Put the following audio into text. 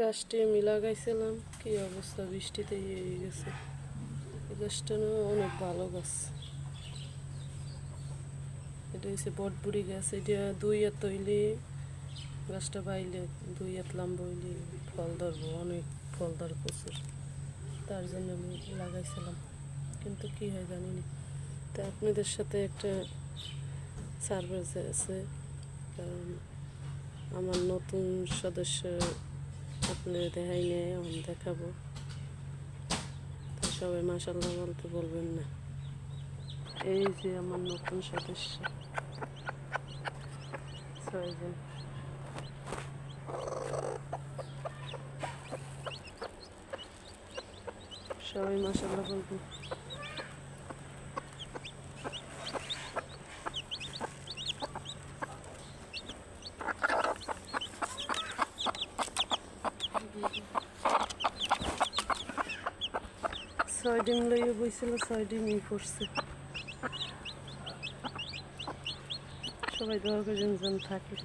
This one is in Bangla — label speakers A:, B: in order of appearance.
A: গাছটি আমি লাগাইছিলাম, কি অবস্থা? বৃষ্টিতে হয়ে গেছে। এই গাছটা না অনেক ভালো গাছ। এটা হচ্ছে বটবুড়ি গাছ, এটা দুই হাত তৈলি গাছটা বাইলে দুই হাত লম্বা হইলে ফল ধরবো, অনেক ফল ধর প্রচুর। তার জন্য আমি লাগাইছিলাম। কিন্তু কি হয় জানি না তা আপনাদের সাথে একটা সার্ভিস আছে, কারণ আমার নতুন সদস্য আপনাদের দেখাই নেই, আমি দেখাবো। সবাই মাসাল্লাহ বলতে বলবেন না। এই যে আমার নতুন সদস্য। ছয়জন সবাই মাসাল্লাহ বলবেন। ছয় ডিম লইয়া বইছিল ছয় ডিমই পড়ছে সবাই দোয়া করে যেন যেন থাকে